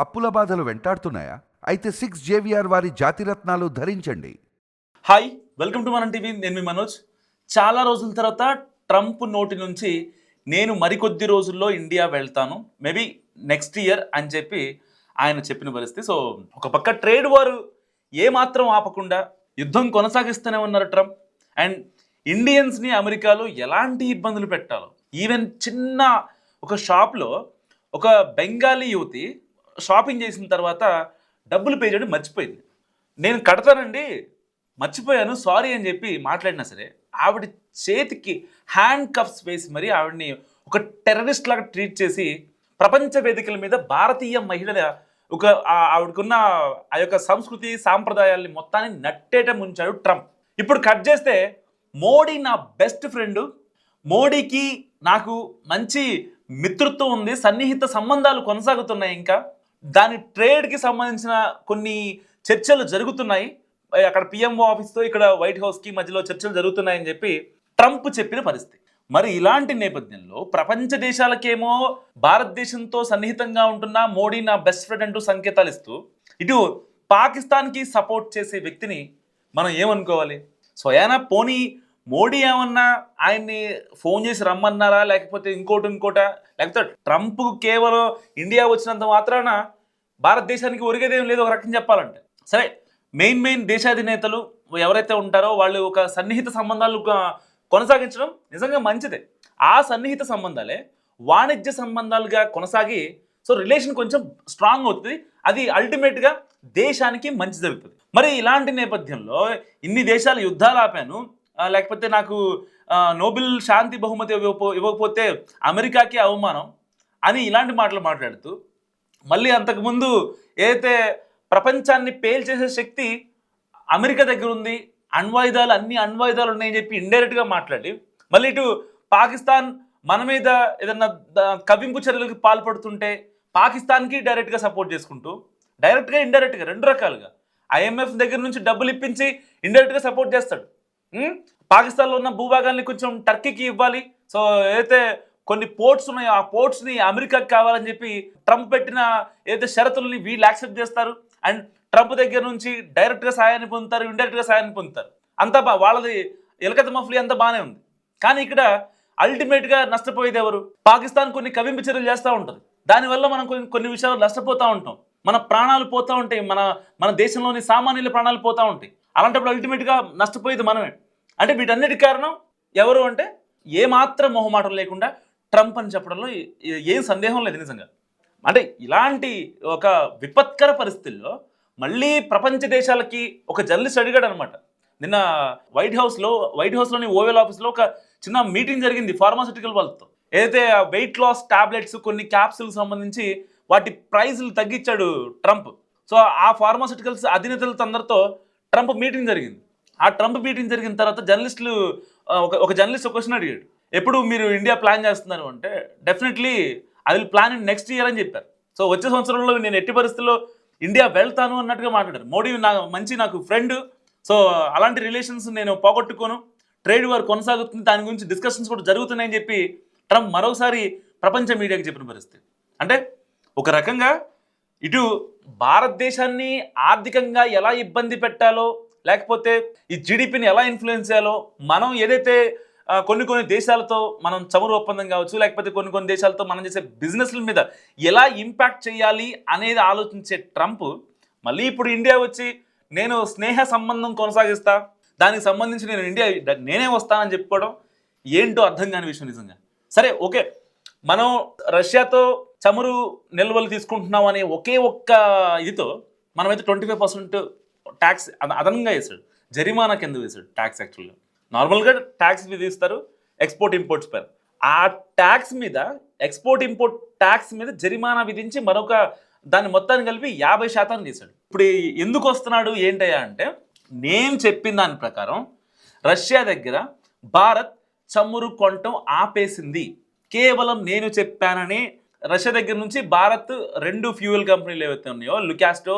అప్పుల బాధలు వెంటాడుతున్నాయా? అయితే సిక్స్ జేవిఆర్ వారి జాతిరత్నాలు ధరించండి. Hi welcome to Manam TV. నేను మీ మనోజ్. చాలా రోజుల తర్వాత ట్రంప్ నోటి నుంచి నేను మరికొద్ది రోజుల్లో ఇండియా వెళ్తాను. మేబీ నెక్స్ట్ ఇయర్ అని చెప్పి ఆయన చెప్పిన పరిస్థితి. సో ఒక పక్క ట్రేడ్ వారు ఏమాత్రం ఆపకుండా యుద్ధం కొనసాగిస్తూనే ఉన్నారు ట్రంప్. అండ్ ఇండియన్స్ని అమెరికాలో ఎలాంటి ఇబ్బందులు పెట్టాలో. ఈవెన్ చిన్న ఒక షాప్లో ఒక బెంగాలీ యువతి షాపింగ్ చేసిన తర్వాత డబ్బులు పే చేయడం మర్చిపోయింది. నేను కడతానండి మర్చిపోయాను సారీ అని చెప్పి మాట్లాడినా సరే ఆవిడ చేతికి హ్యాండ్ కప్స్ వేసి మరి ఆవిడని ఒక టెర్రరిస్ట్ లాగా ట్రీట్ చేసి ప్రపంచ వేదికల మీద భారతీయ మహిళల ఒక ఆవిడకున్న ఆ యొక్క సంస్కృతి సాంప్రదాయాల్ని మొత్తాన్ని నట్టేట ముంచాడు ట్రంప్. ఇప్పుడు కట్ చేస్తే మోడీ నా బెస్ట్ ఫ్రెండ్ మోడీకి నాకు మంచి మిత్రుత్వం ఉంది సన్నిహిత సంబంధాలు కొనసాగుతున్నాయి ఇంకా. దాని ట్రేడ్కి సంబంధించిన కొన్ని చర్చలు జరుగుతున్నాయి. అక్కడ పిఎంఓ ఆఫీస్తో ఇక్కడ వైట్ హౌస్కి మధ్యలో చర్చలు జరుగుతున్నాయని చెప్పి ట్రంప్ చెప్పిన పరిస్థితి. మరి ఇలాంటి నేపథ్యంలో ప్రపంచ దేశాలకేమో భారతదేశంతో సన్నిహితంగా ఉంటున్న మోడీ నా బెస్ట్ ఫ్రెండ్ అంటూ సంకేతాలు ఇస్తూ ఇటు పాకిస్తాన్కి సపోర్ట్ చేసే వ్యక్తిని మనం ఏమనుకోవాలి? స్వయానా పోనీ మోడీ ఏమన్నా ఆయన్ని ఫోన్ చేసి రమ్మన్నారా? లేకపోతే ఇంకోటి ఇంకోట? లేకపోతే ట్రంప్ కేవలం ఇండియా వచ్చినంత మాత్రాన భారతదేశానికి ఒరిగేదేం లేదు ఒక రకం చెప్పాలంటే. సరే మెయిన్ మెయిన్ దేశాధినేతలు ఎవరైతే ఉంటారో వాళ్ళు ఒక సన్నిహిత సంబంధాలు కొనసాగించడం నిజంగా మంచిదే. ఆ సన్నిహిత సంబంధాలే వాణిజ్య సంబంధాలుగా కొనసాగి సో రిలేషన్ కొంచెం స్ట్రాంగ్ అవుతుంది. అది అల్టిమేట్గా దేశానికి మంచి జరుగుతుంది. మరి ఇలాంటి నేపథ్యంలో ఇన్ని దేశాలు యుద్ధాలు ఆపాను లేకపోతే నాకు నోబెల్ శాంతి బహుమతి ఇవ్వకపో- ఇవ్వకపోతే అమెరికాకి అవమానం అని ఇలాంటి మాటలు మాట్లాడుతూ మళ్ళీ అంతకుముందు ఏదైతే ప్రపంచాన్ని పేల్చేసే శక్తి అమెరికా దగ్గర ఉంది అణ్వాయుధాలు అన్ని అణ్వాయుధాలు ఉన్నాయని చెప్పి ఇండైరెక్ట్గా మాట్లాడి మళ్ళీ ఇటు పాకిస్తాన్ మన మీద ఏదన్నా కవింపు చర్యలకు పాల్పడుతుంటే పాకిస్తాన్కి డైరెక్ట్గా సపోర్ట్ చేసుకుంటూ డైరెక్ట్గా ఇండైరెక్ట్గా రెండు రకాలుగా. ఐఎంఎఫ్ దగ్గర నుంచి డబ్బులు ఇప్పించి ఇండైరెక్ట్గా సపోర్ట్ చేస్తాడు. పాకిస్తాన్లో ఉన్న భూభాగాల్ని కొంచెం టర్కీకి ఇవ్వాలి. సో ఏదైతే కొన్ని పోర్ట్స్ ఉన్నాయో ఆ పోర్ట్స్ని అమెరికాకి కావాలని చెప్పి ట్రంప్ పెట్టిన ఏదైతే షరతుల్ని వీళ్ళు యాక్సెప్ట్ చేస్తారు. అండ్ ట్రంప్ దగ్గర నుంచి డైరెక్ట్గా సాయాన్ని పొందుతారు ఇండైరెక్ట్గా సాయాన్ని పొందుతారు. అంతా బా వాళ్ళది ఎలకత మఫ్లీ అంతా బాగానే ఉంది. కానీ ఇక్కడ అల్టిమేట్గా నష్టపోయేది ఎవరు? పాకిస్తాన్ కొన్ని కవింపు చర్యలు చేస్తూ ఉంటుంది. దానివల్ల మనం కొన్ని కొన్ని విషయాలు నష్టపోతూ ఉంటాం. మన ప్రాణాలు పోతూ ఉంటాయి. మన మన దేశంలోని సామాన్యుల ప్రాణాలు పోతూ ఉంటాయి. అలాంటప్పుడు అల్టిమేట్గా నష్టపోయేది మనమే. అంటే వీటన్నిటి కారణం ఎవరు అంటే ఏమాత్రం మొహమాటం లేకుండా ట్రంప్ అని చెప్పడంలో ఏం సందేహం లేదు నిజంగా. అంటే ఇలాంటి ఒక విపత్కర పరిస్థితుల్లో మళ్ళీ ప్రపంచ దేశాలకి ఒక జర్నలిస్ట్ అడిగాడు అనమాట నిన్న వైట్ హౌస్లో వైట్ హౌస్లోని ఓవెల్ ఆఫీస్లో ఒక చిన్న మీటింగ్ జరిగింది ఫార్మాసిటికల్ వాళ్ళతో. ఏదైతే వెయిట్ లాస్ టాబ్లెట్స్ కొన్ని క్యాప్సులకు సంబంధించి వాటి ప్రైజులు తగ్గించాడు ట్రంప్. సో ఆ ఫార్మాసిటికల్స్ అధినేతలతో అందరితో ట్రంప్ మీటింగ్ జరిగింది. ఆ ట్రంప్ మీటింగ్ జరిగిన తర్వాత జర్నలిస్టులు ఒక ఒక జర్నలిస్ట్ ఒక క్వశ్చన్ అడిగాడు. ఎప్పుడు మీరు ఇండియా ప్లాన్ చేస్తున్నారు అంటే definitely I will plan in next year అని చెప్పారు. సో వచ్చే సంవత్సరంలో నేను ఎట్టి పరిస్థితుల్లో ఇండియా వెళ్తాను అన్నట్టుగా మాట్లాడారు. మోడీ నా మంచి నాకు ఫ్రెండ్ సో అలాంటి రిలేషన్స్ నేను పోగొట్టుకోను. ట్రేడ్ వార్ కొనసాగుతుంది. దాని గురించి డిస్కషన్స్ కూడా జరుగుతున్నాయని చెప్పి ట్రంప్ మరోసారి ప్రపంచ మీడియాకి చెప్పిన పరిస్థితి. అంటే ఒక రకంగా ఇటు భారతదేశాన్ని ఆర్థికంగా ఎలా ఇబ్బంది పెట్టాలో లేకపోతే ఈ జీడిపిని ఎలా ఇన్ఫ్లుయెన్స్ చేయాలో మనం ఏదైతే కొన్ని కొన్ని దేశాలతో మనం చమురు ఒప్పందం కావచ్చు లేకపోతే కొన్ని కొన్ని దేశాలతో మనం చేసే బిజినెస్ల మీద ఎలా ఇంపాక్ట్ చేయాలి అనేది ఆలోచించే ట్రంప్ మళ్ళీ ఇప్పుడు ఇండియా వచ్చి నేను స్నేహ సంబంధం కొనసాగిస్తా దానికి సంబంధించి నేను ఇండియా నేనే వస్తానని చెప్పుకోవడం ఏంటో అర్థం కాని విషయం నిజంగా. సరే ఓకే. మనం రష్యాతో చమురు నిల్వలు తీసుకుంటున్నాం అనే ఒకే ఒక్క ఇదితో మనమైతే ట్వంటీ ఫైవ్ పర్సెంట్ ట్యాక్స్ అదనంగా వేసాడు జరిమానా కింద వేసాడు ట్యాక్స్ యాక్చువల్గా. నార్మల్గా ట్యాక్స్ విధిస్తారు ఎక్స్పోర్ట్ ఇంపోర్ట్స్ పైన ఆ ట్యాక్స్ మీద ఎక్స్పోర్ట్ ఇంపోర్ట్ ట్యాక్స్ మీద జరిమానా విధించి మరొక దాన్ని మొత్తాన్ని కలిపి యాభై శాతం తీశాడు. ఇప్పుడు ఎందుకు వస్తున్నాడు ఏంటయ్యా అంటే నేను చెప్పిన దాని ప్రకారం రష్యా దగ్గర భారత్ చమురు కొనటం ఆపేసింది. కేవలం నేను చెప్పానని రష్యా దగ్గర నుంచి భారత్ రెండు ఫ్యూయల్ కంపెనీలు ఏవైతే ఉన్నాయో లుకాస్టో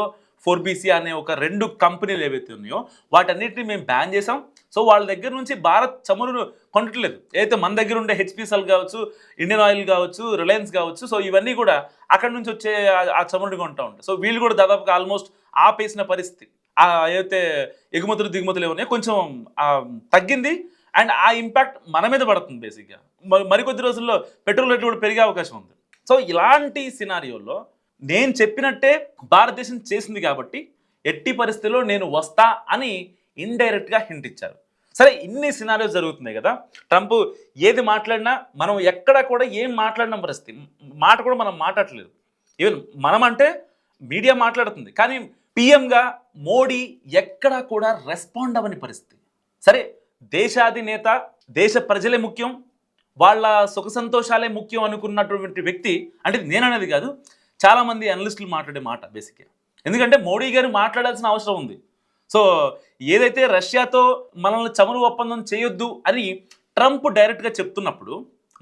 ఫోర్బీసీ అనే ఒక రెండు కంపెనీలు ఏవైతే ఉన్నాయో వాటన్నిటిని మేము బ్యాన్ చేసాం సో వాళ్ళ దగ్గర నుంచి భారత్ చమురు కొనట్లేదు. ఏదైతే మన దగ్గర ఉండే హెచ్పిసల్ కావచ్చు ఇండియన్ ఆయిల్ కావచ్చు రిలయన్స్ కావచ్చు సో ఇవన్నీ కూడా అక్కడ నుంచి వచ్చే ఆ- చమురుని కొంటా ఉంటాయి సో వీళ్ళు కూడా దాదాపుగా ఆల్మోస్ట్ ఆపేసిన పరిస్థితి. ఏదైతే ఎగుమతులు దిగుమతులు ఏమన్నాయో కొంచెం తగ్గింది. అండ్ ఆ ఇంపాక్ట్ మన మీద పడుతుంది బేసిక్గా మరి మరికొద్ది రోజుల్లో పెట్రోల్ రేట్లు కూడా పెరిగే అవకాశం ఉంది. సో ఇలాంటి సినారియోలో నేను చెప్పినట్టే భారతదేశం చేసింది కాబట్టి ఎట్టి పరిస్థితిలో నేను వస్తా అని ఇండైరెక్ట్గా హింట్ ఇచ్చారు. సరే ఇన్ని సినారియోస్ జరుగుతున్నాయి కదా ట్రంప్ ఏది మాట్లాడినా మనం ఎక్కడ కూడా ఏం మాట్లాడిన పరిస్థితి మాట కూడా మనం మాట్లాడలేదు ఈవెన్ మనం అంటే మీడియా మాట్లాడుతుంది కానీ పిఎంగా మోడీ ఎక్కడా కూడా రెస్పాండ్ అవ్వని పరిస్థితి. సరే దేశాధినేత దేశ ప్రజలే ముఖ్యం వాళ్ళ సుఖ సంతోషాలే ముఖ్యం అనుకున్నటువంటి వ్యక్తి అంటే నేను అనేది కాదు చాలామంది అనలిస్టులు మాట్లాడే మాట బేసిక్గా ఎందుకంటే మోడీ గారు మాట్లాడాల్సిన అవసరం ఉంది. సో ఏదైతే రష్యాతో మనల్ని చమురు ఒప్పందం చేయొద్దు అని ట్రంప్ డైరెక్ట్గా చెప్తున్నప్పుడు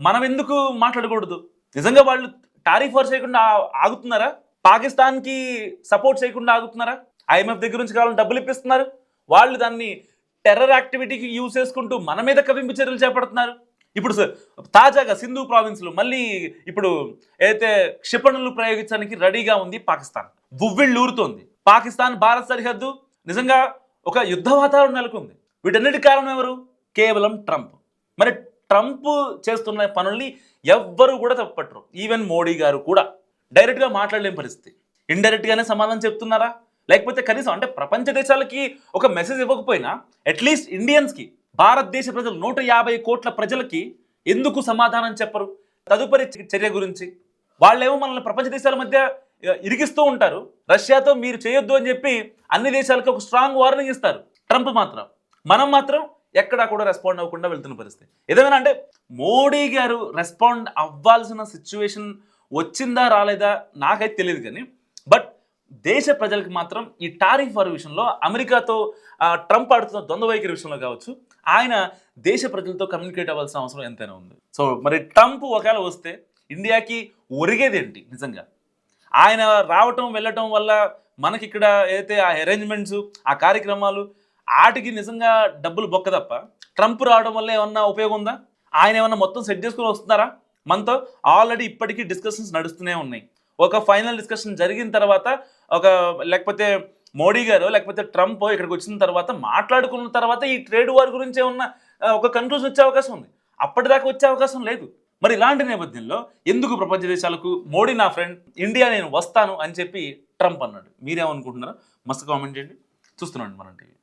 మనం ఎందుకు మాట్లాడకూడదు? నిజంగా వాళ్ళు టారిఫ్ వర్ చేయకుండా ఆగుతున్నారా? పాకిస్తాన్కి సపోర్ట్ చేయకుండా ఆగుతున్నారా? ఐఎంఎఫ్ దగ్గర నుంచి కావాలని డబ్బులు ఇప్పిస్తున్నారు. వాళ్ళు దాన్ని టెర్రర్ యాక్టివిటీకి యూజ్ చేసుకుంటూ మన మీద కవింపు చర్యలు చేపడుతున్నారు. ఇప్పుడు స- తాజాగా సింధు ప్రావిన్స్లో మళ్ళీ ఇప్పుడు ఏదైతే క్షిపణులు ప్రయోగించడానికి రెడీగా ఉంది పాకిస్తాన్. ఊరుతోంది పాకిస్తాన్ భారత్ సరిహద్దు. నిజంగా ఒక యుద్ధ వాతావరణం నెలకొంది. వీటన్నిటి కారణం ఎవరు? కేవలం ట్రంప్. మరి ట్రంప్ చేస్తున్న పనుల్ని ఎవ్వరు కూడా తప్పట్టరు ఈవెన్ మోడీ గారు కూడా. డైరెక్ట్గా మాట్లాడలేని పరిస్థితి. ఇండైరెక్ట్గానే సమాధానం చెప్తున్నారా? లేకపోతే కనీసం అంటే ప్రపంచ దేశాలకి ఒక మెసేజ్ ఇవ్వకపోయినా అట్లీస్ట్ ఇండియన్స్కి భారతదేశ ప్రజలు నూట యాభై కోట్ల ప్రజలకి ఎందుకు సమాధానం చెప్పరు? తదుపరి చర్య గురించి. వాళ్ళేమో మనల్ని ప్రపంచ దేశాల మధ్య ఇరిగిస్తూ ఉంటారు. రష్యాతో మీరు చేయొద్దు అని చెప్పి అన్ని దేశాలకు ఒక స్ట్రాంగ్ వార్నింగ్ ఇస్తారు. ట్రంప్ మాత్రం. మనం మాత్రం ఎక్కడా కూడా రెస్పాండ్ అవ్వకుండా వెళ్తున్న పరిస్థితి. ఏదేమైనా అంటే మోడీ గారు రెస్పాండ్ అవ్వాల్సిన సిచ్యువేషన్ వచ్చిందా రాలేదా నాకైతే తెలియదు కానీ దేశ ప్రజలకు మాత్రం ఈ టారిఫ్ వారి విషయంలో అమెరికాతో ట్రంప్ ఆడుతున్న ద్వంద్వ వైఖరి విషయంలో కావచ్చు ఆయన దేశ ప్రజలతో కమ్యూనికేట్ అవ్వాల్సిన అవసరం ఎంతైనా ఉంది. సో మరి ట్రంప్ ఒకవేళ వస్తే ఇండియాకి ఒరిగేది ఏంటి నిజంగా? ఆయన రావటం వెళ్ళటం వల్ల మనకి ఇక్కడ ఏదైతే ఆ అరేంజ్మెంట్స్ ఆ కార్యక్రమాలు ఆటికి నిజంగా డబ్బులు బొక్క తప్ప ట్రంప్ రావడం వల్ల ఏమన్నా ఉపయోగం ఉందా? ఆయన ఏమన్నా మొత్తం సెట్ చేసుకుని వస్తున్నారా? మనతో ఆల్రెడీ ఇప్పటికీ డిస్కషన్స్ నడుస్తూనే ఉన్నాయి. ఒక ఫైనల్ డిస్కషన్ జరిగిన తర్వాత ఒక లేకపోతే మోడీ గారు లేకపోతే ట్రంప్ ఇక్కడికి వచ్చిన తర్వాత మాట్లాడుకున్న తర్వాత ఈ ట్రేడ్ వార్ గురించే ఉన్న ఒక కన్క్లూజన్ వచ్చే అవకాశం ఉంది. అప్పటిదాకా వచ్చే అవకాశం లేదు. మరి ఇలాంటి నేపథ్యంలో ఎందుకు ప్రపంచ దేశాలకు మోడీ నా ఫ్రెండ్ ఇండియా నేను వస్తాను అని చెప్పి ట్రంప్ అన్నాడు. మీరేమనుకుంటున్నారో? మస్తు కామెంట్ చేయండి. చూస్తున్నాండి మనం టీవీ.